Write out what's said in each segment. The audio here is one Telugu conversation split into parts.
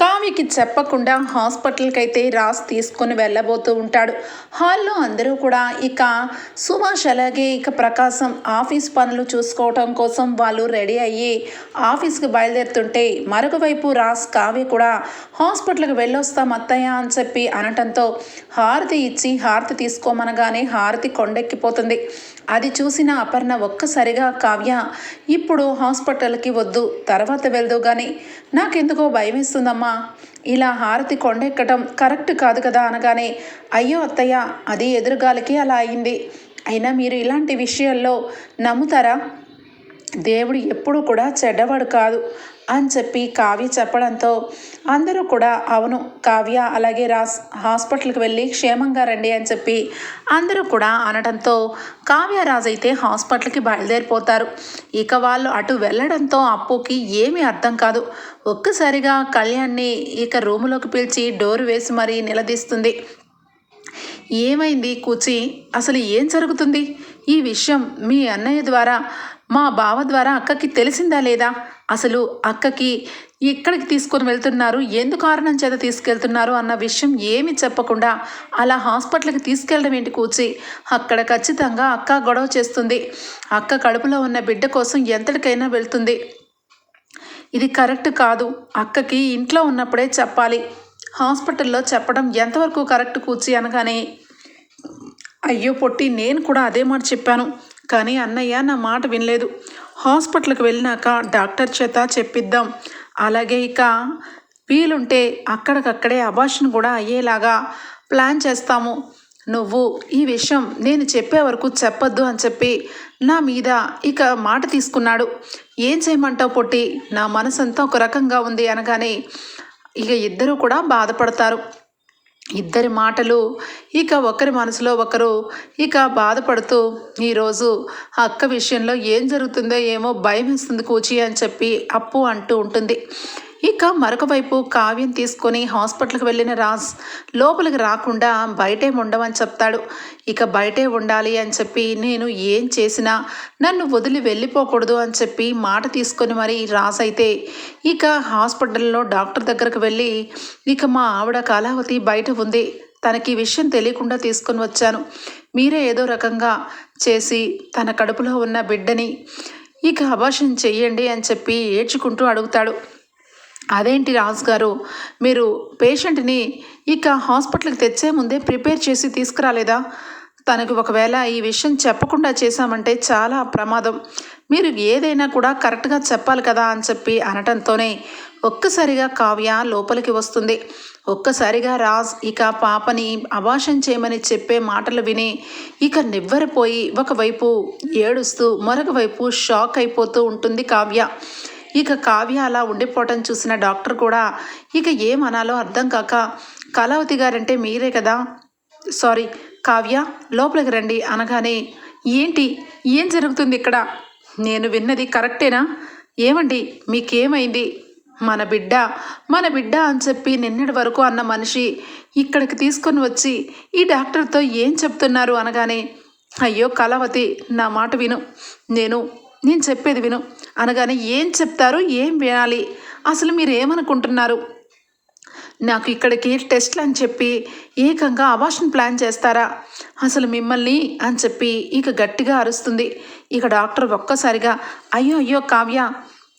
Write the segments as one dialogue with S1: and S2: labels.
S1: కావ్యకి చెప్పకుండా హాస్పిటల్కి అయితే రాస్ తీసుకొని వెళ్ళబోతూ ఉంటాడు. హాల్లో అందరూ కూడా ఇక సుభాష్ అలాగే ఇక ప్రకాశం ఆఫీస్ పనులు చూసుకోవటం కోసం వాళ్ళు రెడీ అయ్యి ఆఫీస్కి బయలుదేరుతుంటే మరొక వైపు రాస్ కావ్య కూడా హాస్పిటల్కి వెళ్ళొస్తాం అత్తయ్య అని చెప్పి అనటంతో హారతి ఇచ్చి హారతి తీసుకోమనగానే హారతి కొండెక్కిపోతుంది. అది చూసిన అపర్ణ ఒక్కసారిగా కావ్య ఇప్పుడు హాస్పిటల్కి వద్దు తర్వాత వెళ్దు కానీ నాకెందుకో భయం వేస్తుందమ్మా ఇలా హారతి కొండెక్కటం కరెక్ట్ కాదు కదా అనగానే అయ్యో అత్తయ్య అది ఎదురుగాలికి అలా అయింది. అయినా మీరు ఇలాంటి విషయాల్లో నమ్ముతారా? దేవుడు ఎప్పుడు కూడా చెడ్డవాడు కాదు. అని చెప్పి కావ్య చెప్పడంతో అందరూ కూడా అవును కావ్య అలాగే రాస్ హాస్పిటల్కి వెళ్ళి క్షేమంగా రండి అని చెప్పి అందరూ కూడా అనడంతో కావ్య అయితే హాస్పిటల్కి బయలుదేరిపోతారు. ఇక వాళ్ళు అటు వెళ్ళడంతో అప్పుకి ఏమీ అర్థం కాదు. ఒక్కసారిగా కళ్యాణ్ని ఇక రూములోకి పిలిచి డోర్ వేసి మరీ నిలదీస్తుంది. ఏమైంది కూచి? అసలు ఏం జరుగుతుంది? ఈ విషయం మీ అన్నయ్య ద్వారా మా బావ ద్వారా అక్కకి తెలిసిందా లేదా? అసలు అక్కకి ఎక్కడికి తీసుకొని వెళ్తున్నారు. ఎందు కారణం చేత తీసుకెళ్తున్నారు అన్న విషయం ఏమి చెప్పకుండా అలా హాస్పిటల్కి తీసుకెళ్ళడం ఏంటి కూర్చి అక్కడ ఖచ్చితంగా అక్క గొడవ చేస్తుంది. అక్క కడుపులో ఉన్న బిడ్డ కోసం ఎంతటికైనా వెళ్తుంది. ఇది కరెక్ట్ కాదు. అక్కకి ఇంట్లో ఉన్నప్పుడే చెప్పాలి. హాస్పిటల్లో చెప్పడం ఎంతవరకు కరెక్ట్ కూర్చి అనగానే అయ్యో పొట్టి నేను కూడా అదే మాట చెప్పాను. కానీ అన్నయ్య నా మాట వినలేదు. హాస్పిటల్కి వెళ్ళినాక డాక్టర్ చేత చెప్పిద్దాం. అలాగే ఇక వీలుంటే అక్కడికక్కడే అబార్షన్ కూడా అయ్యేలాగా ప్లాన్ చేస్తాము. నువ్వు ఈ విషయం నేను చెప్పే వరకు చెప్పొద్దు అని చెప్పి నా మీద ఇక మాట తీసుకున్నాడు. ఏం చేయమంటావు పొట్టి? నా మనసంతా ఒక రకంగా ఉంది అనగానే ఇక ఇద్దరూ కూడా బాధపడతారు. ఇద్దరి మాటలు ఇక ఒకరి మనసులో ఒకరు ఇక బాధపడుతూ ఈరోజు అక్క విషయంలో ఏం జరుగుతుందో ఏమో భయం వేస్తుంది కూచి అని చెప్పి అప్పు అంటూ ఉంటుంది. ఇక మరొక వైపు కావ్యం తీసుకొని హాస్పిటల్కి వెళ్ళిన రాజ్ లోపలికి రాకుండా బయటే ఉండమని చెప్తాడు. ఇక బయటే ఉండాలి అని చెప్పి నేను ఏం చేసినా నన్ను వదిలి వెళ్ళిపోకూడదు అని చెప్పి మాట తీసుకొని మరి రాజ్ అయితే ఇక హాస్పిటల్లో డాక్టర్ దగ్గరకు వెళ్ళి ఇక మా ఆవిడ కళావతి బయట ఉంది. తనకి ఈ విషయం తెలియకుండా తీసుకొని వచ్చాను. మీరే ఏదో రకంగా చేసి తన కడుపులో ఉన్న బిడ్డని ఇక అభాషణ చెయ్యండి అని చెప్పి ఏడ్చుకుంటూ అడుగుతాడు. అదేంటి రాజు గారు? మీరు పేషెంట్ని ఇక హాస్పిటల్కి తెచ్చే ముందే ప్రిపేర్ చేసి తీసుకురాలేదా? తనకు ఒకవేళ ఈ విషయం చెప్పకుండా చేశామంటే చాలా ప్రమాదం. మీరు ఏదైనా కూడా కరెక్ట్గా చెప్పాలి కదా అని చెప్పి అనటంతోనే ఒక్కసారిగా కావ్య లోపలికి వస్తుంది. ఒక్కసారిగా రాజ్ ఇక పాపని అభాషం చేయమని చెప్పే మాటలు విని ఇక నివ్వరిపోయి ఒకవైపు ఏడుస్తూ మరొక వైపు షాక్ అయిపోతూ ఉంటుంది కావ్య. ఇక కావ్య అలా ఉండిపోవటం చూసిన డాక్టర్ కూడా ఇక ఏమనాలో అర్థం కాక కళావతి గారంటే మీరే కదా? సారీ కావ్య లోపలికి రండి అనగానే ఏంటి? ఏం జరుగుతుంది ఇక్కడ? నేను విన్నది కరెక్టేనా? ఏమండి మీకేమైంది? మన బిడ్డ మన బిడ్డ అని చెప్పి నిన్నటి వరకు అన్న మనిషి ఇక్కడికి తీసుకొని వచ్చి ఈ డాక్టర్తో ఏం చెప్తున్నారు అనగానే అయ్యో కళావతి నా మాట విను. నేను నేను చెప్పేది విను. అనగానే ఏం చెప్తారు ఏం వినాలి? అసలు మీరు ఏమనుకుంటున్నారు? నాకు ఇక్కడికి టెస్ట్లు అని చెప్పి ఏకంగా అవాషన్ ప్లాన్ చేస్తారా? అసలు మిమ్మల్ని అని చెప్పి ఇక గట్టిగా అరుస్తుంది. ఇక డాక్టర్ ఒక్కసారిగా అయ్యో అయ్యో కావ్య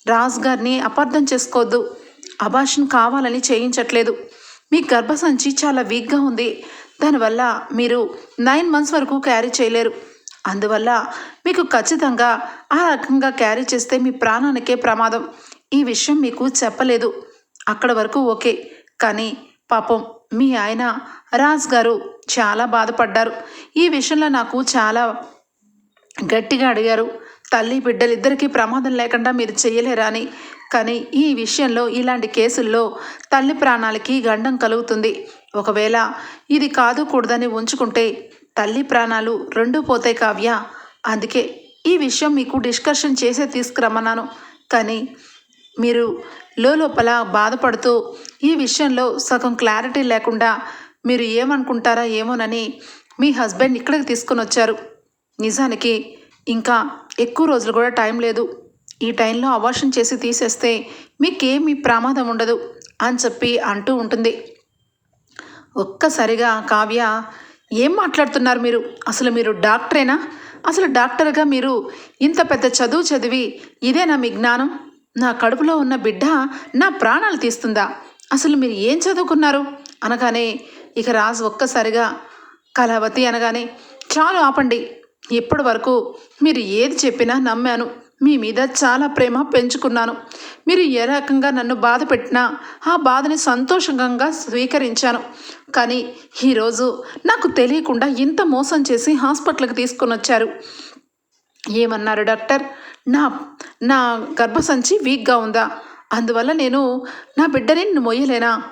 S1: రాజ్ గారిని అపార్థం చేసుకోవద్దు. అబాషన్ కావాలని చేయించట్లేదు. మీ గర్భసంచి చాలా వీక్గా ఉంది. దానివల్ల మీరు నైన్ మంత్స్ వరకు క్యారీ చేయలేరు. అందువల్ల మీకు ఖచ్చితంగా ఆ రకంగా క్యారీ చేస్తే మీ ప్రాణానికే ప్రమాదం. ఈ విషయం మీకు చెప్పలేదు. అక్కడ వరకు ఓకే. కానీ పాపం మీ ఆయన రాజ్ గారు చాలా బాధపడ్డారు. ఈ విషయంలో నాకు చాలా గట్టిగా అడిగారు. తల్లి బిడ్డలిద్దరికీ ప్రమాదం లేకుండా మీరు చేయలేరా అని. కానీ ఈ విషయంలో ఇలాంటి కేసుల్లో తల్లి ప్రాణాలకి గండం కలుగుతుంది. ఒకవేళ ఇది కాదు కూడదని ఉంచుకుంటే తల్లి ప్రాణాలు రెండూ పోతాయి కావ్య. అందుకే ఈ విషయం మీకు డిస్కషన్ చేసే తీసుకురమ్మన్నాను. కానీ మీరు లోపల బాధపడుతూ ఈ విషయంలో సగం క్లారిటీ లేకుండా మీరు ఏమనుకుంటారా ఏమోనని మీ హస్బెండ్ ఇక్కడికి తీసుకొని వచ్చారు. నిజానికి ఇంకా ఎక్కువ రోజులు కూడా టైం లేదు. ఈ టైంలో అవార్షన్ చేసి తీసేస్తే మీకేమీ ప్రమాదం ఉండదు అని చెప్పి అంటూ ఉంటుంది. ఒక్కసారిగా కావ్య ఏం మాట్లాడుతున్నారు మీరు? అసలు మీరు డాక్టరేనా? అసలు డాక్టర్గా మీరు ఇంత పెద్ద చదువు చదివి ఇదేనా మీ జ్ఞానం? నా కడుపులో ఉన్న బిడ్డ నా ప్రాణాలు తీస్తుందా? అసలు మీరు ఏం చదువుకున్నారు? అనగానే ఇక రాజు ఒక్కసారిగా కళావతి అనగానే చాలు ఆపండి. ఇప్పటి వరకు మీరు ఏది చెప్పినా నమ్మాను. మీ మీద చాలా ప్రేమ పెంచుకున్నాను. మీరు ఏ రకంగా నన్ను బాధ పెట్టినా ఆ బాధని సంతోషంగా స్వీకరించాను. కానీ ఈరోజు నాకు తెలియకుండా ఇంత మోసం చేసి హాస్పిటల్కి తీసుకొని వచ్చారు. ఏమన్నారు డాక్టర్? నా నా గర్భసంచి వీక్గా ఉందా? అందువల్ల నేను నా బిడ్డని నేను మొయ్యలేనా?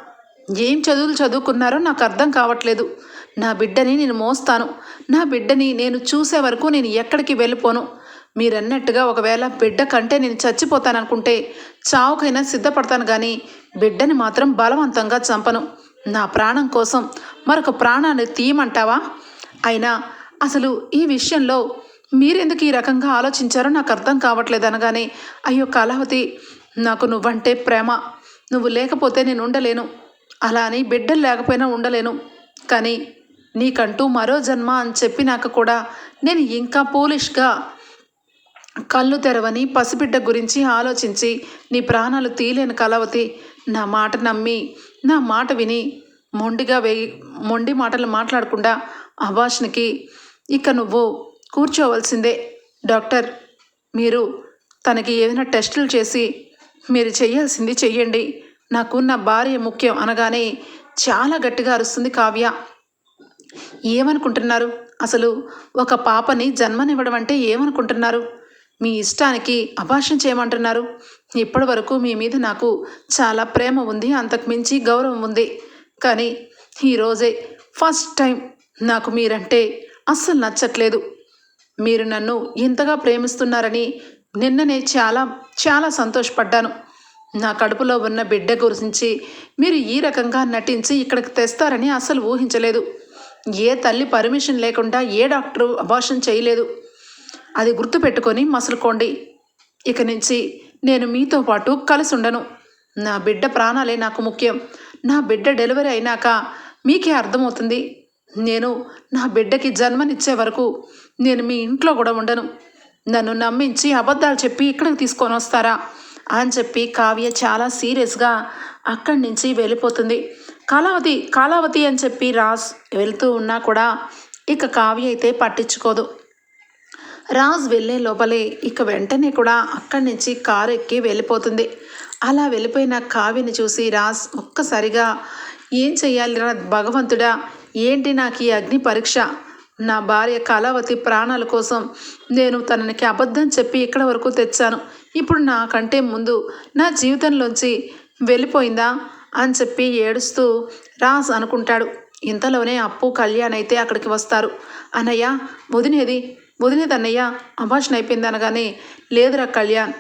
S1: ఏం చదువులు చదువుకున్నారో నాకు అర్థం కావట్లేదు. నా బిడ్డని నేను మోస్తాను. నా బిడ్డని నేను చూసే వరకు నేను ఎక్కడికి వెళ్ళిపోను. మీరన్నట్టుగా ఒకవేళ బిడ్డ కంటే నేను చచ్చిపోతాననుకుంటే చావుకైనా సిద్ధపడతాను కానీ బిడ్డని మాత్రం బలవంతంగా చంపను. నా ప్రాణం కోసం మరొక ప్రాణాన్ని తీయమంటావా? అయినా అసలు ఈ విషయంలో మీరెందుకు ఈ రకంగా ఆలోచించారో నాకు అర్థం కావట్లేదు అనగానే అయ్యో కళావతి నాకు నువ్వంటే ప్రేమ. నువ్వు లేకపోతే నేను ఉండలేను. అలా అని బిడ్డలు లేకపోయినా ఉండలేను. కానీ నీకంటూ మరో జన్మ అని చెప్పినాక కూడా నేను ఇంకా పోలిష్గా కళ్ళు తెరవని పసిబిడ్డ గురించి ఆలోచించి నీ ప్రాణాలు తీలేని కలవతి నా మాట నమ్మి నా మాట విని మొండిగా వేయి మొండి మాటలు మాట్లాడకుండా అభాష్నికి ఇక నువ్వు కూర్చోవలసిందే. డాక్టర్ మీరు తనకి ఏదైనా టెస్టులు చేసి మీరు చేయాల్సింది చెయ్యండి. నాకు నా భార్య ముఖ్యం అనగానే చాలా గట్టిగా అరుస్తుంది కావ్య. ఏమనుకుంటున్నారు? అసలు ఒక పాపని జన్మనివ్వడం అంటే ఏమనుకుంటున్నారు? మీ ఇష్టానికి అభాషణ చేయమంటున్నారు. ఇప్పటి వరకు మీ మీద నాకు చాలా ప్రేమ ఉంది అంతకు మించి గౌరవం ఉంది. కానీ ఈరోజే ఫస్ట్ టైం నాకు మీరంటే అస్సలు నచ్చట్లేదు. మీరు నన్ను ఇంతగా ప్రేమిస్తున్నారని నిన్ననే చాలా చాలా సంతోషపడ్డాను. నా కడుపులో ఉన్న బిడ్డ గురించి మీరు ఈ రకంగా నటించి ఇక్కడికి తెస్తారని అస్సలు ఊహించలేదు. ఏ తల్లి పర్మిషన్ లేకుండా ఏ డాక్టరు అబార్షన్ చేయలేదు. అది గుర్తుపెట్టుకొని మసులుకోండి. ఇక నుంచి నేను మీతో పాటు కలిసి ఉండను. నా బిడ్డ ప్రాణాలే నాకు ముఖ్యం. నా బిడ్డ డెలివరీ అయినాక మీకే అర్థమవుతుంది. నేను నా బిడ్డకి జన్మనిచ్చే వరకు నేను మీ ఇంట్లో కూడా ఉండను. నన్ను నమ్మించి అబద్ధాలు చెప్పి ఇక్కడికి తీసుకొని వస్తారా? అని చెప్పి కావ్య చాలా సీరియస్గా అక్కడి నుంచి వెళ్ళిపోతుంది. కాలావతి కాలావతి అని చెప్పి రాస్ వెళ్తూ ఉన్నా కూడా ఇక కావ్య అయితే పట్టించుకోదు. రాజ్ వెళ్ళే లోపలే ఇక వెంటనే కూడా అక్కడి నుంచి కారు ఎక్కి వెళ్ళిపోతుంది. అలా వెళ్ళిపోయిన కావ్యని చూసి రాజ్ ఒక్కసారిగా ఏం చెయ్యాలిరా భగవంతుడా? ఏంటి నాకు ఈ అగ్ని పరీక్ష? నా భార్య కళావతి ప్రాణాల కోసం నేను తనకి అబద్ధం చెప్పి ఇక్కడ వరకు తెచ్చాను. ఇప్పుడు నాకంటే ముందు నా జీవితంలోంచి వెళ్ళిపోయిందా? అని చెప్పి ఏడుస్తూ రాజ్ అనుకుంటాడు. ఇంతలోనే అప్పు కళ్యాణ్ అయితే అక్కడికి వస్తారు. అన్నయ్య వదినేది వదినేది అన్నయ్య అభాషణ అయిపోయింది అనగానే లేదురా కళ్యాణ్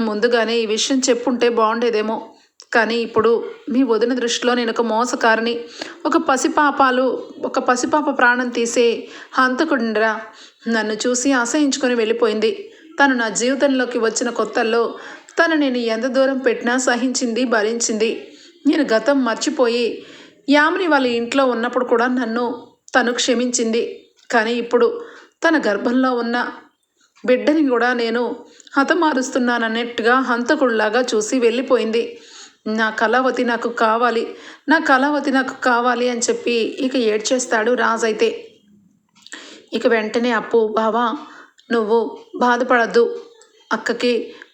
S1: ముందుగానే ఈ విషయం చెప్పుంటే బాగుండేదేమో కానీ ఇప్పుడు మీ వదిన దృష్టిలో నేను ఒక మోసకారిని. ఒక పసిపాపాలు ఒక పసిపాప ప్రాణం తీసే హంతకుండ్రా నన్ను చూసి అసహించుకొని వెళ్ళిపోయింది. తను నా జీవితంలోకి వచ్చిన కొత్తల్లో తను నేను ఎంత దూరం పెట్టినా సహించింది భరించింది. నేను గతం మర్చిపోయి యామిని వాళ్ళ ఇంట్లో ఉన్నప్పుడు కూడా నన్ను తను క్షమించింది. కానీ ఇప్పుడు తన గర్భంలో ఉన్న బిడ్డని కూడా నేను హతమారుస్తున్నానన్నట్టుగా హంతకుళ్ళాగా చూసి వెళ్ళిపోయింది. నా కళావతి నాకు కావాలి నా కళావతి నాకు కావాలి అని చెప్పి ఇక ఏడ్చేస్తాడు రాజు అయితే. ఇక వెంటనే అప్పు బావా నువ్వు బాధపడద్దు. అక్కకి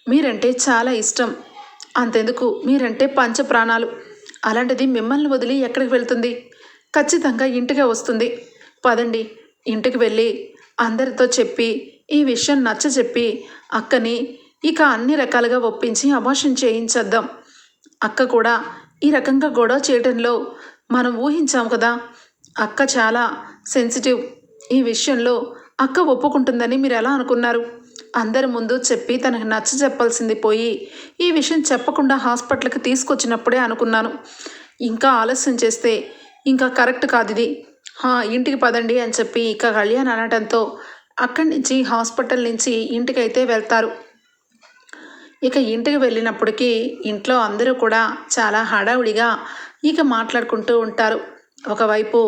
S1: మీరంటే చాలా ఇష్టం. అంతెందుకు? మీరంటే పంచ ప్రాణాలు. అలాంటిది మిమ్మల్ని వదిలి ఎక్కడికి వెళ్తుంది? ఖచ్చితంగా ఇంటికే వస్తుంది. పదండి ఇంటికి వెళ్ళి అందరితో చెప్పి ఈ విషయం నచ్చ చెప్పి అక్కని ఇక అన్ని రకాలుగా ఒప్పించి అభాషణ చేయించేద్దాం. అక్క కూడా ఈ రకంగా గొడవ చేయడంలో మనం ఊహించాము కదా. అక్క చాలా సెన్సిటివ్. ఈ విషయంలో అక్క ఒప్పుకుంటుందని మీరు ఎలా అనుకున్నారు? అందరి ముందు చెప్పి తనకు నచ్చ చెప్పాల్సింది పోయి ఈ విషయం చెప్పకుండా హాస్పిటల్కి తీసుకొచ్చినప్పుడే అనుకున్నాను. ఇంకా ఆలస్యం చేస్తే ఇంకా కరెక్ట్ కాదు ఇది. ఇంటికి పదండి అని చెప్పి ఇక కళ్యాణ్ అనడంతో అక్కడి నుంచి హాస్పిటల్ నుంచి ఇంటికైతే వెళ్తారు. ఇక ఇంటికి వెళ్ళినప్పటికీ ఇంట్లో అందరూ కూడా చాలా హడావుడిగా ఇక మాట్లాడుకుంటూ ఉంటారు. ఒకవైపు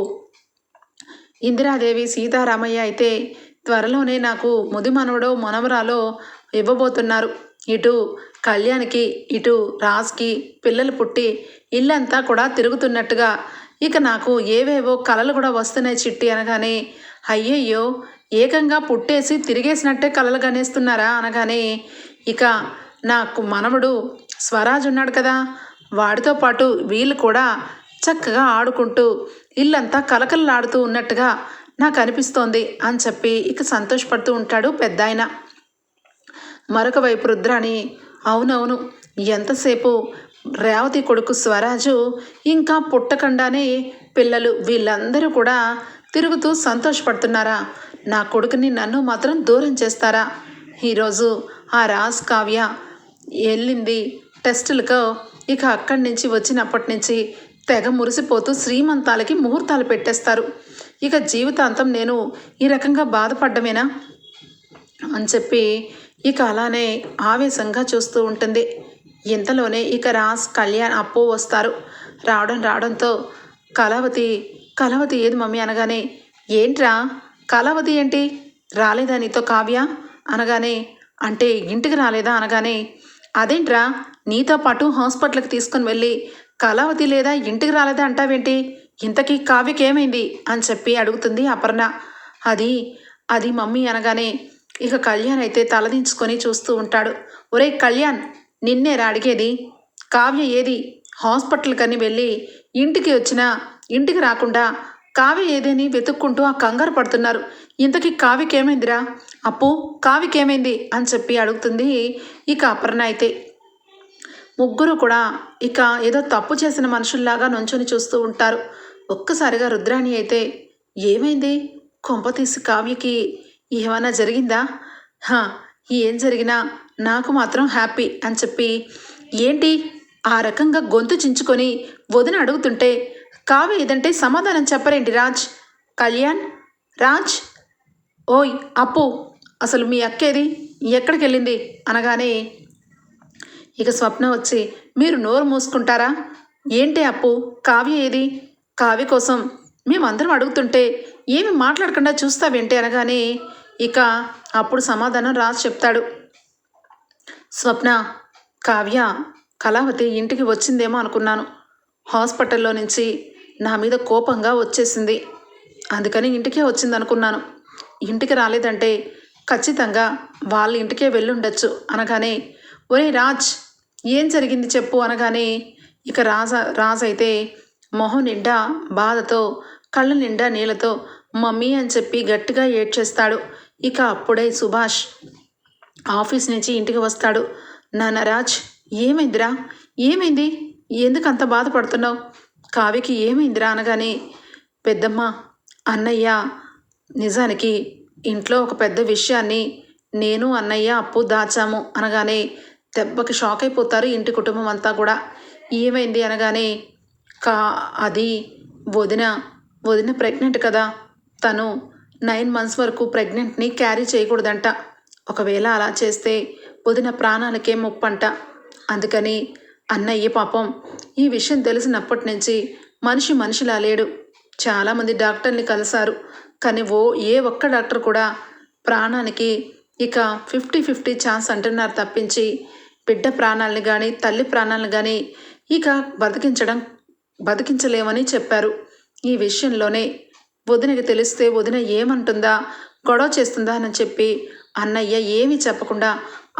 S1: ఇందిరాదేవి సీతారామయ్య అయితే త్వరలోనే నాకు ముది మనవడో మనవరాలో ఇవ్వబోతున్నారు. ఇటు కళ్యాణ్కి ఇటు రాజ్కి పిల్లలు పుట్టి ఇల్లంతా కూడా తిరుగుతున్నట్టుగా ఇక నాకు ఏవేవో కలలు కూడా వస్తున్నాయి చిట్టి అనగానే అయ్యయ్యో ఏకంగా పుట్టేసి తిరిగేసినట్టే కలలు గనేస్తున్నారా అనగానే ఇక నాకు మనవడు స్వరాజ్ ఉన్నాడు కదా వాడితో పాటు వీళ్ళు కూడా చక్కగా ఆడుకుంటూ ఇల్లంతా కలకలలాడుతూ ఉన్నట్టుగా నాకు అనిపిస్తోంది అని చెప్పి ఇక సంతోషపడుతూ ఉంటాడు పెద్ద ఆయన మరొక వైపు రుద్రాని అవునవును ఎంతసేపు రేవతి కొడుకు స్వరాజు ఇంకా పుట్టకుండానే పిల్లలు వీళ్ళందరూ కూడా తిరుగుతూ సంతోషపడుతున్నారా? నా కొడుకుని నన్ను మాత్రం దూరం చేస్తారా? ఈరోజు ఆ రాజ్ కావ్య వెళ్ళింది టెస్టులకు. ఇక అక్కడి నుంచి వచ్చినప్పటి నుంచి తెగ మురిసిపోతూ శ్రీమంతాలకి ముహూర్తాలు పెట్టేస్తారు. ఇక జీవితాంతం నేను ఈ రకంగా బాధపడ్డమేనా? అని చెప్పి ఇక అలానే ఆవేశంగా చూస్తూ ఉంటుంది. ఇంతలోనే ఇక రాస్ కళ్యాణ్ అప్పు వస్తారు. రావడం రావడంతో కళావతి కళావతి ఏది మమ్మీ అనగానే ఏంట్రా? కళావతి ఏంటి? రాలేదా నీతో కావ్య? అనగానే అంటే ఇంటికి రాలేదా? అనగానే అదేంట్రా? నీతో పాటు హాస్పిటల్కి తీసుకుని వెళ్ళి కళావతి లేదా ఇంటికి రాలేదా అంటావేంటి? ఇంతకీ కావ్యకి ఏమైంది? అని చెప్పి అడుగుతుంది అపర్ణ. అది అది మమ్మీ అనగానే ఇక కళ్యాణ్ అయితే తలదించుకొని చూస్తూ ఉంటాడు. ఒరే కళ్యాణ్ నిన్నేరా అడిగేది కావ్య ఏది? హాస్పిటల్ కని వెళ్ళి ఇంటికి వచ్చినా ఇంటికి రాకుండా కావ్య ఏదేని వెతుక్కుంటూ ఆ కంగారు పడుతున్నారు. ఇంతకీ కావ్యకి ఏమైందిరా అప్పు కావ్యకి ఏమైంది అని చెప్పి అడుగుతుంది ఇక అపర్ణ అయితే. ముగ్గురు కూడా ఇక ఏదో తప్పు చేసిన మనుషుల్లాగా నుంచొని చూస్తూ ఉంటారు. ఒక్కసారిగా రుద్రాణి అయితే ఏమైంది? కొంప తీసి కావ్యకి ఏమైనా జరిగిందా? ఏం జరిగినా నాకు మాత్రం హ్యాపీ అని చెప్పి ఏంటి ఆ రకంగా గొంతు చించుకొని వదిన అడుగుతుంటే కావ్య ఏదంటే సమాధానం చెప్పరేంటి రాజ్? కళ్యాణ్? రాజ్? ఓయ్ అప్పు. అసలు మీ అక్కేది ఎక్కడికి వెళ్ళింది అనగానే ఇక స్వప్న వచ్చి మీరు నోరు మూసుకుంటారా? ఏంటి అప్పు? కావ్య ఏది? కావ్య కోసం. మేమందరం అడుగుతుంటే ఏమి మాట్లాడకుండా చూస్తావేంటి? అనగానే ఇక అప్పుడు సమాధానం రాజు చెప్తాడు. స్వప్న కావ్య కళావతి ఇంటికి వచ్చిందేమో అనుకున్నాను. హాస్పిటల్లో నుంచి నా మీద కోపంగా వచ్చేసింది. అందుకని ఇంటికే వచ్చింది అనుకున్నాను ఇంటికి రాలేదంటే ఖచ్చితంగా వాళ్ళ ఇంటికే వెళ్ళుండొచ్చు అనగానే ఒరే రాజ్ ఏం జరిగింది చెప్పు అనగానే ఇక రాజ రాజ్ అయితే మొహం నిండా బాధతో కళ్ళ నిండా నీళ్ళతో మమ్మీ అని చెప్పి గట్టిగా ఏడ్చేస్తాడు. ఇక అప్పుడే సుభాష్ ఆఫీస్ నుంచి ఇంటికి వస్తాడు. నాన్న ఏమైందిరా? ఏమైంది? ఎందుకు అంత బాధపడుతున్నావు? కావ్యకి ఏమైందిరా అనగానే పెద్దమ్మ అన్నయ్య నిజానికి ఇంట్లో ఒక పెద్ద విషయాన్ని నేను అన్నయ్య అప్పు దాచాము అనగానే దెబ్బకి షాక్ అయిపోతారు ఇంటి కుటుంబం అంతా కూడా. ఏమైంది అనగానే కా అది వదిన వదిన ప్రెగ్నెంట్ కదా. తను నైన్ మంత్స్ వరకు ప్రెగ్నెంట్ని క్యారీ చేయకూడదంట. ఒకవేళ అలా చేస్తే వదిన ప్రాణాలకే ముప్పంట. అందుకని అన్నయ్య పాపం ఈ విషయం తెలిసినప్పటి నుంచి మనిషి మనిషిలా లేడు. చాలామంది డాక్టర్ని కలిశారు. కానీ ఓ ఏ ఒక్క డాక్టర్ కూడా ప్రాణానికి ఇక ఫిఫ్టీ ఫిఫ్టీ ఛాన్స్ అంటున్నారు తప్పించి బిడ్డ ప్రాణాలని కానీ తల్లి ప్రాణాలను కానీ ఇక బతికించడం బతికించలేమని చెప్పారు. ఈ విషయంలోనే వదినకి తెలిస్తే వదిన ఏమంటుందా గొడవ చేస్తుందా అని చెప్పి అన్నయ్య ఏమీ చెప్పకుండా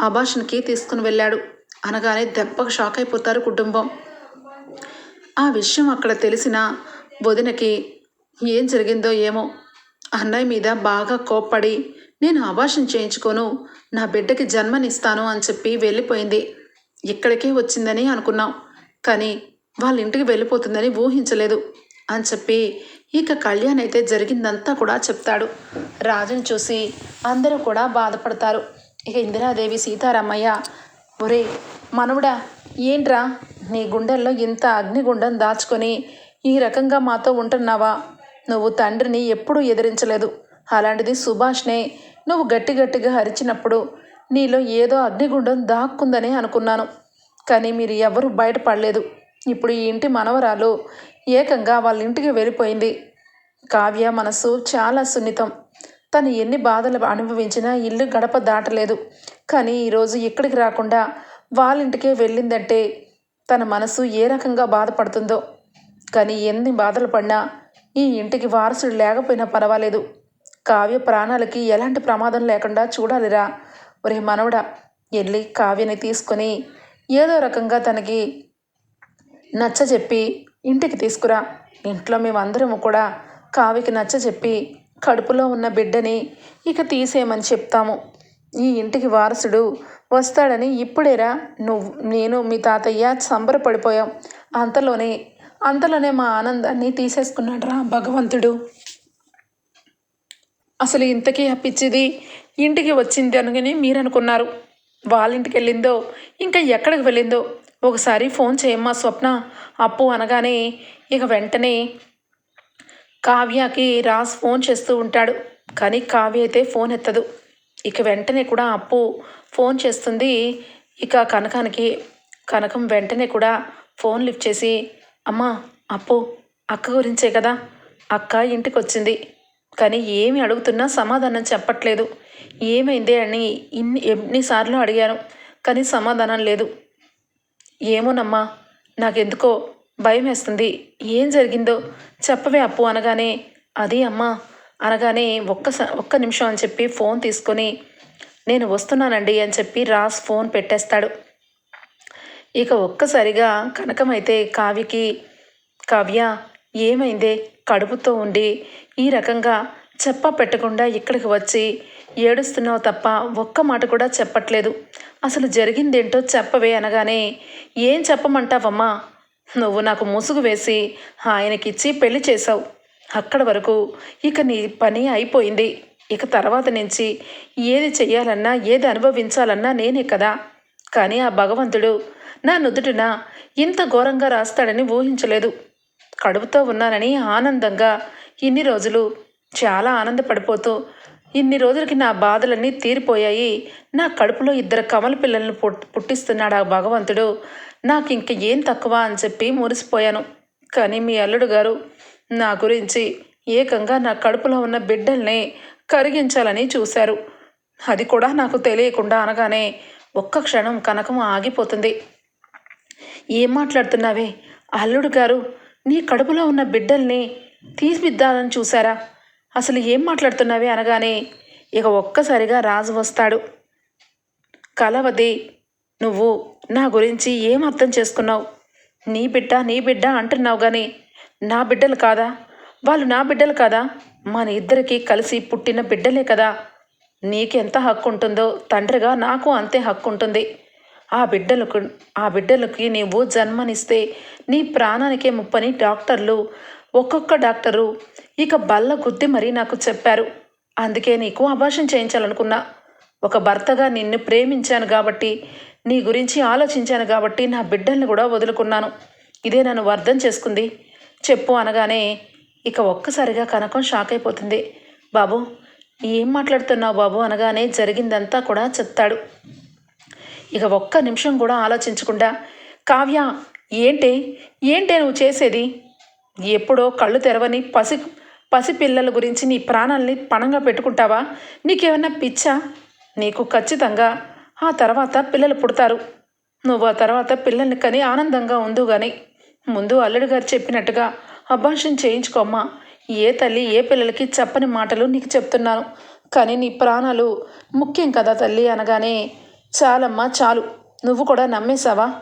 S1: అభాషణకి తీసుకుని వెళ్ళాడు. అనగానే దెబ్బకు షాక్ అయిపోతారు కుటుంబం. ఆ విషయం అక్కడ తెలిసిన వదినకి ఏం జరిగిందో ఏమో. అన్నయ్య మీద బాగా కోప్పడి నేను అభాషణ చేయించుకోను నా బిడ్డకి జన్మనిస్తాను అని చెప్పి వెళ్ళిపోయింది. ఇక్కడికే వచ్చిందని అనుకున్నాం కానీ వాళ్ళ ఇంటికి వెళ్ళిపోతుందని ఊహించలేదు అని చెప్పి ఇక కళ్యాణ్ అయితే జరిగిందంతా కూడా చెప్తాడు. రాజుని చూసి అందరూ కూడా బాధపడతారు. ఇక ఇందిరాదేవి సీతారామయ్య ఒరే మనవుడా ఏంట్రా? నీ గుండెల్లో ఇంత అగ్నిగుండం దాచుకొని ఈ రకంగా మాతో ఉంటున్నావా? నువ్వు తండ్రిని ఎప్పుడూ ఎదిరించలేదు. అలాంటిది సుభాష్నే నువ్వు గట్టి గట్టిగా హరిచినప్పుడు నీలో ఏదో అగ్నిగుండం దాక్కుందని అనుకున్నాను. కానీ మీరు ఎవరు బయటపడలేదు. ఇప్పుడు ఈ ఇంటి మనవరాలు ఏకంగా వాళ్ళ ఇంటికి వెళ్ళిపోయింది. కావ్య మనసు చాలా సున్నితం. తను ఎన్ని బాధలు అనుభవించినా ఇల్లు గడప దాటలేదు. కానీ ఈరోజు ఇక్కడికి రాకుండా వాళ్ళింటికే వెళ్ళిందంటే తన మనసు ఏ రకంగా బాధపడుతుందో. కానీ ఎన్ని బాధలు పడినా ఈ ఇంటికి వారసుడు లేకపోయినా పర్వాలేదు. కావ్య ప్రాణాలకి ఎలాంటి ప్రమాదం లేకుండా చూడాలిరా. ఒరే మనవడా వెళ్ళి కావ్యని తీసుకొని ఏదో రకంగా తనకి నచ్చ చెప్పి ఇంటికి తీసుకురా. ఇంట్లో మేమందరము కూడా కావికి నచ్చ చెప్పి కడుపులో ఉన్న బిడ్డని ఇక తీసేయమని చెప్తాము. ఈ ఇంటికి వారసుడు వస్తాడని ఇప్పుడేరా నువ్వు నేను మీ తాతయ్య సంబరపడిపోయాం. అంతలోనే అంతలోనే మా ఆనందాన్ని తీసేసుకున్నాడు రా భగవంతుడు. అసలు ఇంతకీ అప్పించింది ఇంటికి వచ్చింది అనుకుని మీరు అనుకున్నారు వాళ్ళ ఇంటికి వెళ్ళిందో ఇంకా ఎక్కడికి వెళ్ళిందో ఒకసారి ఫోన్ చేయమ్మా స్వప్న. అప్పు అనగానే ఇక వెంటనే కావ్యకి రాజ్ ఫోన్ చేస్తూ ఉంటాడు. కానీ కావ్య అయితే ఫోన్ ఎత్తదు. ఇక వెంటనే కూడా అప్పు ఫోన్ చేస్తుంది. ఇక కనకానికి కనకం వెంటనే కూడా ఫోన్ లిఫ్ట్ చేసి అమ్మా అప్పు అక్క గురించే కదా? అక్క ఇంటికి వచ్చింది కానీ ఏమి అడుగుతున్నా సమాధానం చెప్పట్లేదు. ఏమైంది అని ఇన్ని ఎన్నిసార్లు అడిగాను. కానీ సమాధానం లేదు. ఏమోనమ్మా నాకెందుకో భయం వేస్తుంది ఏం జరిగిందో చెప్పవే అప్పు అనగానే అది అమ్మా అనగానే ఒక్క ఒక్క నిమిషం అని చెప్పి ఫోన్ తీసుకొని నేను వస్తున్నానండి అని చెప్పి రాస్ ఫోన్ పెట్టేస్తాడు. ఇక ఒక్కసారిగా కనకమైతే కావ్యకి కావ్య ఏమైందే? కడుపుతో ఉండి ఈ రకంగా చెప్ప పెట్టకుండా ఇక్కడికి వచ్చి ఏడుస్తున్నావు తప్ప ఒక్క మాట కూడా చెప్పట్లేదు. అసలు జరిగిందేంటో చెప్పవే అనగానే ఏం చెప్పమంటావమ్మా? నువ్వు నాకు ముసుగు వేసి ఆయనకిచ్చి పెళ్ళి చేశావు. అక్కడ వరకు ఇక నీ పని అయిపోయింది. ఇక తర్వాత నుంచి ఏది చెయ్యాలన్నా ఏది అనుభవించాలన్నా నేనే కదా. కానీ ఆ భగవంతుడు నా నుదుటిన ఇంత ఘోరంగా రాస్తాడని ఊహించలేదు. కడుపుతో ఉన్నానని ఆనందంగా ఇన్ని రోజులు చాలా ఆనందపడిపోతూ ఇన్ని రోజులకి నా బాధలన్నీ తీరిపోయాయి. నా కడుపులో ఇద్దరు కమల పిల్లలను పుట్టిస్తున్నాడు ఆ భగవంతుడు. నాకు ఇంక ఏం తక్కువ అని చెప్పి మురిసిపోయాను. కానీ మీ అల్లుడు గారు నా గురించి ఏకంగా నా కడుపులో ఉన్న బిడ్డల్ని కరిగించాలని చూశారు. అది కూడా నాకు తెలియకుండా అనగానే ఒక్క క్షణం కనకం ఆగిపోతుంది. ఏం మాట్లాడుతున్నావే? అల్లుడు గారు నీ కడుపులో ఉన్న బిడ్డల్ని తీసిద్దాలని చూసారా అసలు ఏం మాట్లాడుతున్నావి అనగానే ఇక ఒక్కసారిగా రాజు వస్తాడు. కలవది నువ్వు నా గురించి ఏం అర్థం చేసుకున్నావు? నీ బిడ్డ నీ బిడ్డ అంటున్నావు కానీ నా బిడ్డలు కాదా? వాళ్ళు నా బిడ్డలు కాదా? మన ఇద్దరికి కలిసి పుట్టిన బిడ్డలే కదా. నీకెంత హక్కు ఉంటుందో తండ్రిగా నాకు అంతే హక్కు ఉంటుంది. ఆ బిడ్డలకు ఆ బిడ్డలకి నీవు జన్మనిస్తే నీ ప్రాణానికే ముప్పని డాక్టర్లు ఒక్కొక్క డాక్టరు ఇక బల్ల గుద్ది మరీ నాకు చెప్పారు. అందుకే నీకు అభాషణ చేయించాలనుకున్నా. ఒక భర్తగా నిన్ను ప్రేమించాను కాబట్టి నీ గురించి ఆలోచించాను కాబట్టి నా బిడ్డల్ని కూడా వదులుకున్నాను. ఇదే నన్ను అర్థం చేసుకుంది. చెప్పు అనగానే ఇక ఒక్కసారిగా కనకం షాక్ అయిపోతుంది. బాబు ఏం మాట్లాడుతున్నావు బాబు అనగానే జరిగిందంతా కూడా చెప్తాడు. ఇక ఒక్క నిమిషం కూడా ఆలోచించకుండా కావ్య ఏంటి? ఏంటి నువ్వు చేసేది? ఎప్పుడో కళ్ళు తెరవని పసి పసిపిల్లల గురించి నీ ప్రాణాల్ని పణంగా పెట్టుకుంటావా? నీకేమన్నా పిచ్చా? నీకు ఖచ్చితంగా ఆ తర్వాత పిల్లలు పుడతారు. నువ్వు ఆ తర్వాత పిల్లల్ని కని ఆనందంగా ఉండు కానీ ముందు అల్లుడు గారు చెప్పినట్టుగా అభాషణ చేయించుకోమ్మా ఏ తల్లి ఏ పిల్లలకి చెప్పని మాటలు నీకు చెప్తున్నాను. కానీ నీ ప్రాణాలు ముఖ్యం కదా తల్లి అనగానే చాలమ్మా చాలు. నువ్వు కూడా నమ్మేశావా?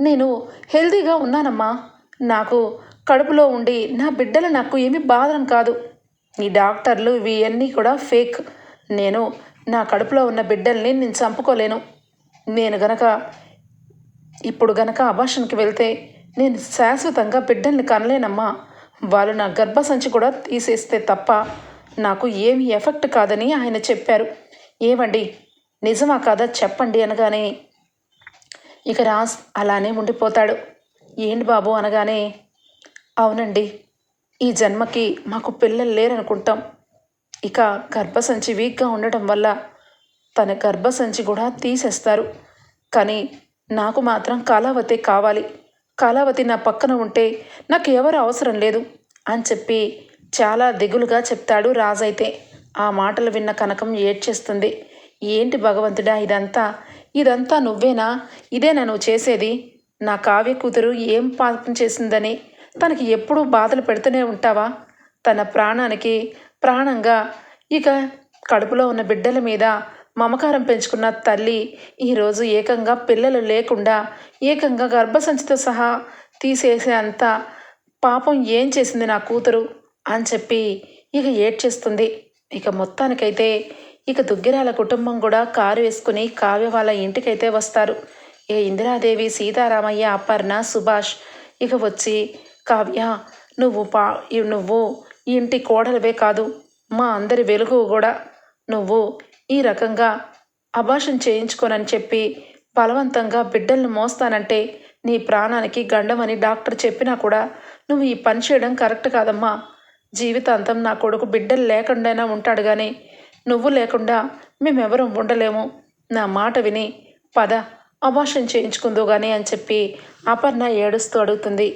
S1: నేను హెల్తీగా ఉన్నానమ్మా. నాకు కడుపులో ఉండి నా బిడ్డలు నాకు ఏమీ బాధను కాదు. ఈ డాక్టర్లు ఇవన్నీ కూడా ఫేక్. నేను నా కడుపులో ఉన్న బిడ్డల్ని నేను చంపుకోలేను. నేను గనక ఇప్పుడు గనక అభాషణకి వెళ్తే నేను శాశ్వతంగా బిడ్డల్ని కనలేనమ్మా. వాళ్ళు నా గర్భసంచి కూడా తీసేస్తే తప్ప నాకు ఏమి ఎఫెక్ట్ కాదని ఆయన చెప్పారు. ఏమండి నిజమా కాదా చెప్పండి అనగానే ఇక రాజ్ అలానే ఉండిపోతాడు. ఏంటి బాబు అనగానే అవునండి. ఈ జన్మకి మాకు పిల్లలు లేరనుకుంటాం. ఇక గర్భసంచి వీక్గా ఉండటం వల్ల తన గర్భసంచి కూడా తీసేస్తారు. కానీ నాకు మాత్రం కళావతి కావాలి. కళావతి నా పక్కన ఉంటే నాకు ఎవరు అవసరం లేదు అని చెప్పి చాలా దిగులుగా చెప్తాడు రాజైతే. ఆ మాటలు విన్న కనకం ఏడ్చేస్తుంది. ఏంటి భగవంతుడా ఇదంతా? ఇదంతా నువ్వేనా? ఇదేనా నువ్వు చేసేది? నా కావ్య కూతురు ఏం పాపం చేసిందని తనకి ఎప్పుడూ బాధలు పెడుతూనే ఉంటావా? తన ప్రాణానికి ప్రాణంగా ఇక కడుపులో ఉన్న బిడ్డల మీద మమకారం పెంచుకున్న తల్లి ఈరోజు ఏకంగా పిల్లలు లేకుండా ఏకంగా గర్భసంచితో సహా తీసేసే అంత పాపం ఏం చేసింది నా కూతురు? అని చెప్పి ఇక ఏడ్చేస్తుంది. ఇక మొత్తానికైతే ఇక దుగ్గిరాల కుటుంబం కూడా కారు వేసుకుని కావ్య వాళ్ళ ఇంటికైతే వస్తారు. ఏ ఇందిరాదేవి సీతారామయ్య అపర్ణ సుభాష్ ఇక వచ్చి కావ్య నువ్వు పా ఈ- నువ్వు ఇంటి కోడలివే కాదు మా అందరి వెలుగు కూడా నువ్వు ఈ రకంగా అభాషణ చేయించుకోనని చెప్పి బలవంతంగా బిడ్డల్ని మోస్తానంటే నీ ప్రాణానికి గండమని డాక్టర్ చెప్పినా కూడా నువ్వు ఈ పని చేయడం కరెక్ట్ కాదమ్మా. జీవితాంతం నా కొడుకు బిడ్డలు లేకుండానే ఉంటాడు కానీ నువ్వు లేకుండా మేమెవరం ఉండలేము. నా మాట విని పద అభాషణ చేయించుకుందో కానీ అని చెప్పి అపర్ణ ఏడుస్తూ అడుగుతుంది.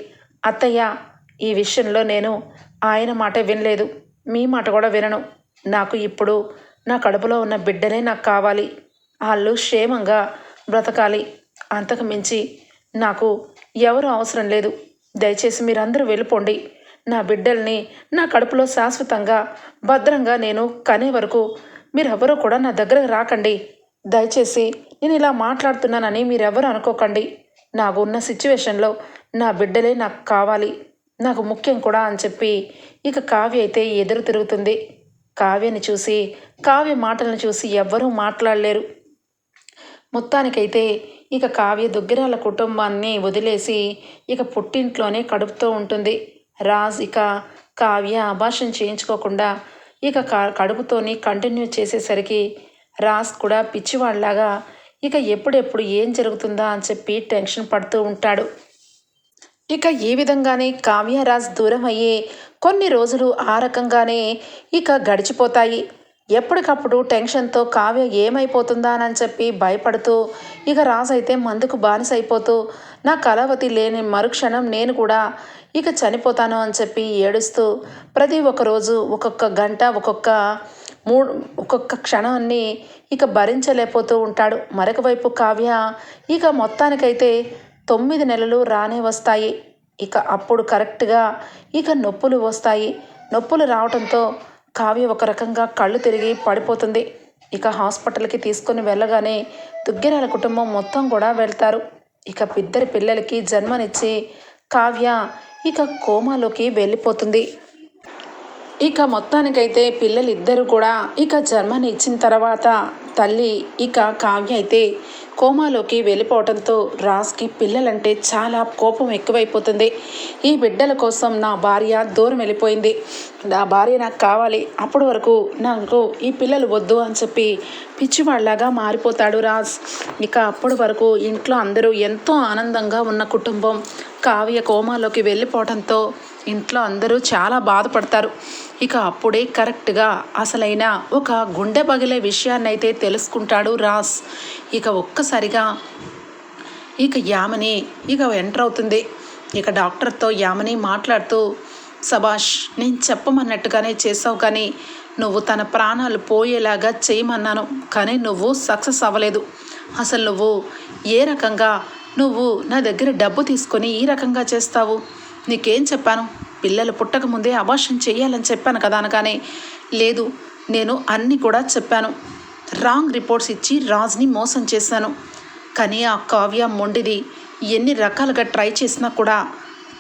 S1: అత్తయ్య ఈ విషయంలో నేను ఆయన మాట వినలేదు. మీ మాట కూడా వినను. నాకు ఇప్పుడు నా కడుపులో ఉన్న బిడ్డనే నాకు కావాలి. వాళ్ళు క్షేమంగా బ్రతకాలి. అంతకు మించి నాకు ఎవరు అవసరం లేదు. దయచేసి మీరందరూ వెళ్ళిపోండి. నా బిడ్డల్ని నా కడుపులో శాశ్వతంగా భద్రంగా నేను కనే వరకు మీరెవరూ కూడా నా దగ్గరకు రాకండి. దయచేసి నేను ఇలా మాట్లాడుతున్నానని మీరెవరు అనుకోకండి. నాకు ఉన్న సిచ్యువేషన్లో నా బిడ్డలే నాకు కావాలి నాకు ముఖ్యం కూడా అని చెప్పి ఇక కావ్య అయితే ఎదురు తిరుగుతుంది. కావ్యని చూసి కావ్య మాటలను చూసి ఎవ్వరూ మాట్లాడలేరు. మొత్తానికైతే ఇక కావ్య దుగ్గిరాల కుటుంబాన్ని వదిలేసి ఇక పుట్టింట్లోనే కడుపుతూ ఉంటుంది. రాజ్ ఇక కావ్య అభాషణ చేయించుకోకుండా ఇక కడుపుతోని కంటిన్యూ చేసేసరికి రాజ్ కూడా పిచ్చివాళ్ళలాగా ఇక ఎప్పుడెప్పుడు ఏం జరుగుతుందా అని చెప్పి టెన్షన్ పడుతూ ఉంటాడు. ఇక ఈ విధంగానే కావ్యరాజ్ దూరం అయ్యే కొన్ని రోజులు ఆ రకంగానే ఇక గడిచిపోతాయి. ఎప్పటికప్పుడు టెన్షన్తో కావ్య ఏమైపోతుందా అని చెప్పి భయపడుతూ ఇక రాజు అయితే మందుకు బానిస అయిపోతూ నా కళావతి లేని మరుక్షణం నేను కూడా ఇక చనిపోతాను అని చెప్పి ఏడుస్తూ ప్రతి ఒక్క రోజు ఒక్కొక్క గంట ఒక్కొక్క మూడు ఒక్కొక్క క్షణాన్ని ఇక భరించలేకపోతూ ఉంటాడు. మరొక వైపు కావ్య ఇక మొత్తానికైతే తొమ్మిది నెలలు రానే వస్తాయి. ఇక అప్పుడు కరెక్ట్గా ఇక నొప్పులు వస్తాయి. నొప్పులు రావడంతో కావ్య ఒక రకంగా కళ్ళు తిరిగి పడిపోతుంది. ఇక హాస్పిటల్కి తీసుకొని వెళ్ళగానే దుగ్గిరాల కుటుంబం మొత్తం కూడా వెళ్తారు. ఇక ఇద్దరి పిల్లలకి జన్మనిచ్చి కావ్య ఇక కోమాలోకి వెళ్ళిపోతుంది. ఇక మొత్తానికైతే పిల్లలిద్దరూ కూడా ఇక జన్మని ఇచ్చిన తర్వాత తల్లి ఇక కావ్య అయితే కోమాలోకి వెళ్ళిపోవడంతో రాజ్కి పిల్లలంటే చాలా కోపం ఎక్కువైపోతుంది. ఈ బిడ్డల కోసం నా భార్య దూరం వెళ్ళిపోయింది. నా భార్య నాకు కావాలి. అప్పటి వరకు నాకు ఈ పిల్లలు వద్దు అని చెప్పి పిచ్చివాళ్ళాగా మారిపోతాడు రాజ్. ఇక అప్పటి వరకు ఇంట్లో అందరూ ఎంతో ఆనందంగా ఉన్న కుటుంబం. కావ్య కోమాలోకి వెళ్ళిపోవడంతో ఇంట్లో అందరూ చాలా బాధపడతారు. ఇక అప్పుడే కరెక్ట్గా అసలైన ఒక గుండె పగిలే విషయాన్నైతే తెలుసుకుంటాడు రాస్. ఇక ఒక్కసారిగా ఇక యామని ఇక ఎంటర్ అవుతుంది. ఇక డాక్టర్తో యామని మాట్లాడుతూ సభాష్ నేను చెప్పమన్నట్టుగానే చేసావు కానీ నువ్వు తన ప్రాణాలు పోయేలాగా చేయమన్నాను కానీ నువ్వు సక్సెస్ అవ్వలేదు. అసలు నువ్వు ఏ రకంగా నువ్వు నా దగ్గర డబ్బు తీసుకొని ఈ రకంగా చేస్తావు? నీకేం చెప్పాను? పిల్లలు పుట్టకముందే అబార్షన్ చేయాలని చెప్పాను కదా అనగానే లేదు నేను అన్నీ కూడా చెప్పాను. రాంగ్ రిపోర్ట్స్ ఇచ్చి రాజ్ని మోసం చేశాను. కానీ ఆ కావ్య మొండిది ఎన్ని రకాలుగా ట్రై చేసినా కూడా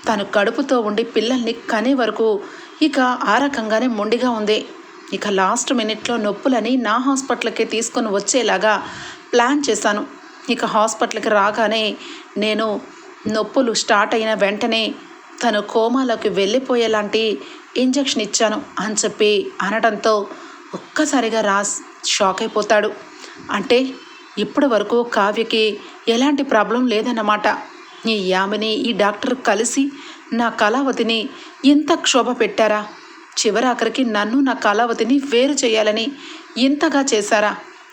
S1: తను కడుపుతో ఉండి పిల్లల్ని కనే వరకు ఇక ఆ రకంగానే మొండిగా ఉంది. ఇక లాస్ట్ మినిట్లో నొప్పులని నా హాస్పిటల్కే తీసుకొని వచ్చేలాగా ప్లాన్ చేశాను. ఇక హాస్పిటల్కి రాగానే నేను నొప్పులు స్టార్ట్ అయిన వెంటనే తను కోమాలోకి వెళ్ళిపోయేలాంటి ఇంజెక్షన్ ఇచ్చాను అని చెప్పి అనడంతో ఒక్కసారిగా రాజ్ షాక్ అయిపోతాడు. అంటే ఇప్పటి వరకు కావ్యకి ఎలాంటి ప్రాబ్లం లేదన్నమాట. ఈ యామిని ఈ డాక్టర్ కలిసి నా కళావతిని ఇంత క్షోభ పెట్టారా? చివరాఖరికి నన్ను నా కళావతిని వేరు చేయాలని ఇంతగా చేశారా?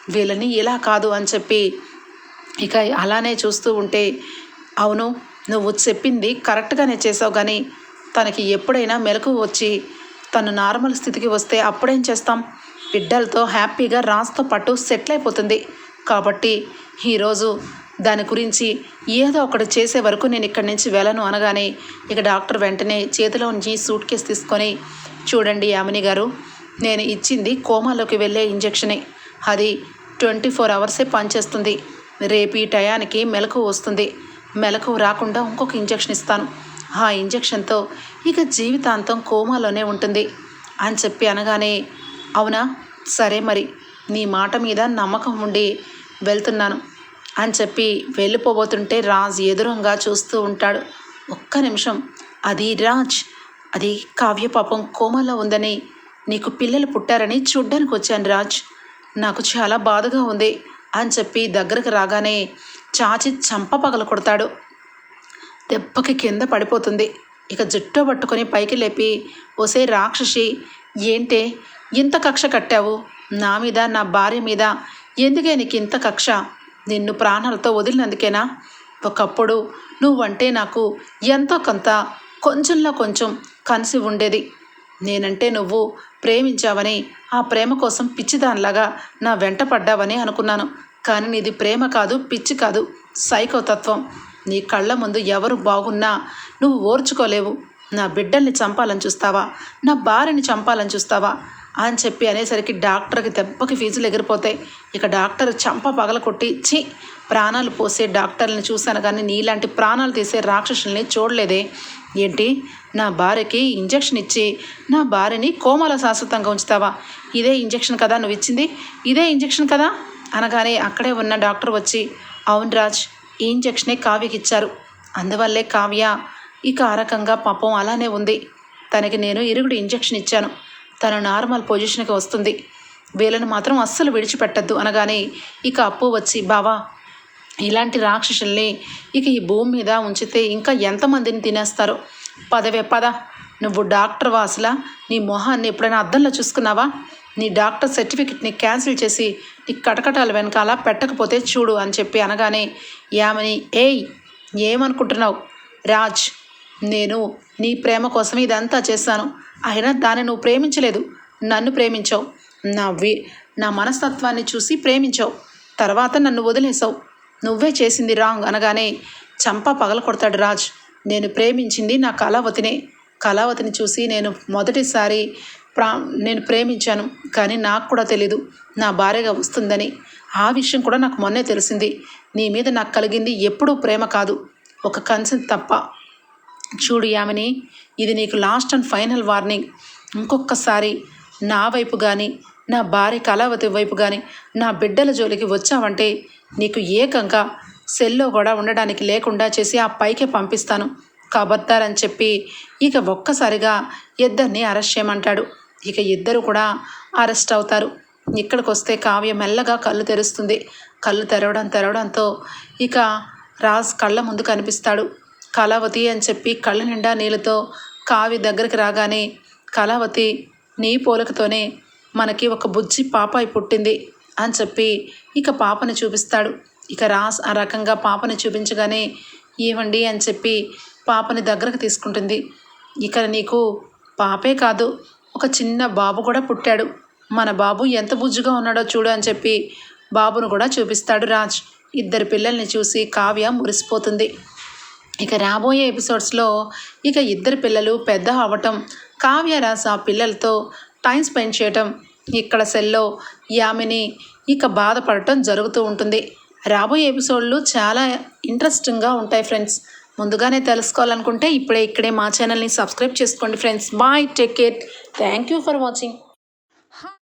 S1: వీళ్ళని ఇలా కాదు అని చెప్పి ఇక అలానే చూస్తూ ఉంటే అవును నువ్వు చెప్పింది కరెక్ట్గానే చేసావు కానీ తనకి ఎప్పుడైనా మెలకు వచ్చి తను నార్మల్ స్థితికి వస్తే అప్పుడేం చేస్తాం? బిడ్డలతో హ్యాపీగా రాస్తో పాటు సెటిల్ అయిపోతుంది. కాబట్టి ఈరోజు దాని గురించి ఏదో ఒకటి చేసే వరకు నేను ఇక్కడి నుంచి వెళ్ళను అనగానే ఇక డాక్టర్ వెంటనే చేతిలో నుంచి సూట్ కేసు తీసుకొని చూడండి యామిని గారు నేను ఇచ్చింది కోమాలోకి వెళ్ళే ఇంజెక్షనే. అది ట్వంటీ ఫోర్ అవర్సే పనిచేస్తుంది. రేపు ఈ టయానికి మెలకు వస్తుంది. మెలకు రాకుండా ఇంకొక ఇంజెక్షన్ ఇస్తాను. ఆ ఇంజెక్షన్తో ఇక జీవితాంతం కోమాలోనే ఉంటుంది. అని చెప్పి అనగానే అవునా? సరే మరి నీ మాట మీద నమ్మకం ఉండి వెళ్తున్నాను. అని చెప్పి వెళ్ళిపోబోతుంటే రాజ్ ఎదురుగా చూస్తూ ఉంటాడు. ఒక్క నిమిషం. అది రాజ్. అది కావ్య పాపం కోమాలో ఉందని నీకు పిల్లలు పుట్టారని చూడ్డానికి వచ్చాను రాజ్. నాకు చాలా బాధగా ఉంది. అని చెప్పి దగ్గరకు రాగానే చాచి చంప పగలు కొడతాడు. దెబ్బకి కింద పడిపోతుంది. ఇక జుట్టు పట్టుకొని పైకి లేపి ఒసే రాక్షసి ఏంటే? ఇంత కక్ష కట్టావు? నా మీద నా భార్య మీద ఎందుకే నీకు ఇంత కక్ష? నిన్ను ప్రాణాలతో వదిలినందుకేనా? ఒకప్పుడు నువ్వంటే నాకు ఎంతో కొంత కొంచెంలో కొంచెం కలిసి ఉండేది. నేనంటే నువ్వు ప్రేమించావని ఆ ప్రేమ కోసం పిచ్చిదానిలాగా నా వెంట పడ్డావని అనుకున్నాను. కానీ నీది ప్రేమ కాదు పిచ్చి కాదు. సైకోతత్వం నీ కళ్ళ ముందు ఎవరు బాగున్నా నువ్వు ఓర్చుకోలేవు. నా బిడ్డల్ని చంపాలని చూస్తావా? నా భార్యని చంపాలని చూస్తావా? అని చెప్పి అనేసరికి డాక్టర్కి దెబ్బకి ఫీజులు ఎగిరిపోతాయి. ఇక డాక్టర్ చంప పగల కొట్టి చి ప్రాణాలు పోసే డాక్టర్ని చూశాను కానీ నీలాంటి ప్రాణాలు తీసే రాక్షసుల్ని చూడలేదే. ఏంటి? నా భార్యకి ఇంజెక్షన్ ఇచ్చి నా భార్యని కోమల శాశ్వతంగా ఉంచుతావా? ఇదే ఇంజెక్షన్ కదా నువ్వు ఇచ్చింది? ఇదే ఇంజెక్షన్ కదా? అనగానే అక్కడే ఉన్న డాక్టర్ వచ్చి అవును రాజ్ ఈ ఇంజెక్షనే కావ్యకి ఇచ్చారు. అందువల్లే కావ్య ఇక ఆ రకంగా పాపం అలానే ఉంది. తనకి నేను ఇరుగుడు ఇంజెక్షన్ ఇచ్చాను. తను నార్మల్ పొజిషన్కి వస్తుంది. వీళ్ళని మాత్రం అస్సలు విడిచిపెట్టద్దు అనగానే ఇక అప్పు వచ్చి బావా ఇలాంటి రాక్షసుల్ని ఇక ఈ భూమి మీద ఉంచితే ఇంకా ఎంతమందిని తినేస్తారో? పదవే పద. నువ్వు డాక్టర్ వాసులా? నీ మొహాన్ని ఎప్పుడైనా అద్దంలో చూసుకున్నావా? నీ డాక్టర్ సర్టిఫికెట్ని క్యాన్సిల్ చేసి నీ కటకటాల వెనకాల పెట్టకపోతే చూడు అని చెప్పి అనగానే యామని ఏయ్ ఏమనుకుంటున్నావు? రాజ్ నేను నీ ప్రేమ కోసం ఇదంతా చేశాను. అయినా దాన్ని నువ్వు ప్రేమించలేదు. నన్ను ప్రేమించావు. నా వి నా మనస్తత్వాన్ని చూసి ప్రేమించావు. తర్వాత నన్ను వదిలేసావు నువ్వే చేసింది రాంగ్ అనగానే చంప పగల కొడతాడు రాజ్. నేను ప్రేమించింది నా కళావతినే. కళావతిని చూసి నేను మొదటిసారి ప్రా నేను ప్రేమించాను కానీ నాకు కూడా తెలీదు. నా భార్యగా వస్తుందని. ఆ విషయం కూడా నాకు మొన్నే తెలిసింది. నీ మీద నాకు కలిగింది ఎప్పుడూ ప్రేమ కాదు. ఒక కన్సెంట్ తప్ప. చూడు యామిని ఇది నీకు లాస్ట్ అండ్ ఫైనల్ వార్నింగ్. ఇంకొకసారి నా వైపు కానీ నా భార్య కళావతి వైపు కానీ నా బిడ్డల జోలికి వచ్చావంటే నీకు ఏకంగా సెల్లో కూడా ఉండడానికి లేకుండా చేసి ఆ పైకే పంపిస్తాను. కబద్దారని చెప్పి ఇక ఒక్కసారిగా ఇద్దరిని అరెస్ట్ చేయమంటాడు. ఇక ఇద్దరు కూడా అరెస్ట్ అవుతారు. ఇక్కడికి వస్తే కావ్య మెల్లగా కళ్ళు తెరుస్తుంది. కళ్ళు తెరవడం తెరవడంతో ఇక రాజ్ కళ్ళ ముందు కనిపిస్తాడు. కళావతి అని చెప్పి కళ్ళ నిండా నీళ్ళతో కావ్య దగ్గరికి రాగానే కళావతి నీ పోలకతోనే మనకి ఒక బుజ్జి పాపాయి పుట్టింది అని చెప్పి ఇక పాపని చూపిస్తాడు. ఇక రాస్ ఆ రకంగా పాపని చూపించగానే ఏమండి అని చెప్పి పాపని దగ్గరకు తీసుకుంటుంది. ఇక నీకు పాపే కాదు ఒక చిన్న బాబు కూడా పుట్టాడు. మన బాబు ఎంత బుజ్జుగా ఉన్నాడో చూడు అని చెప్పి బాబును కూడా చూపిస్తాడు రాజ్. ఇద్దరు పిల్లల్ని చూసి కావ్య మురిసిపోతుంది. ఇక రాబోయే ఎపిసోడ్స్లో ఇక ఇద్దరు పిల్లలు పెద్ద అవ్వటం కావ్య రాస పిల్లలతో టైం స్పెండ్ చేయటం ఇక్కడ సెల్లో యామిని ఇక బాధపడటం జరుగుతూ ఉంటుంది. రాబోయే ఎపిసోడ్లు చాలా ఇంట్రెస్టింగ్గా ఉంటాయి ఫ్రెండ్స్. ముందుగానే తెలుసుకోవాలనుకుంటే ఇప్పుడే ఇక్కడే మా ఛానల్ని సబ్స్క్రైబ్ చేసుకోండి friends bye take care thank you for watching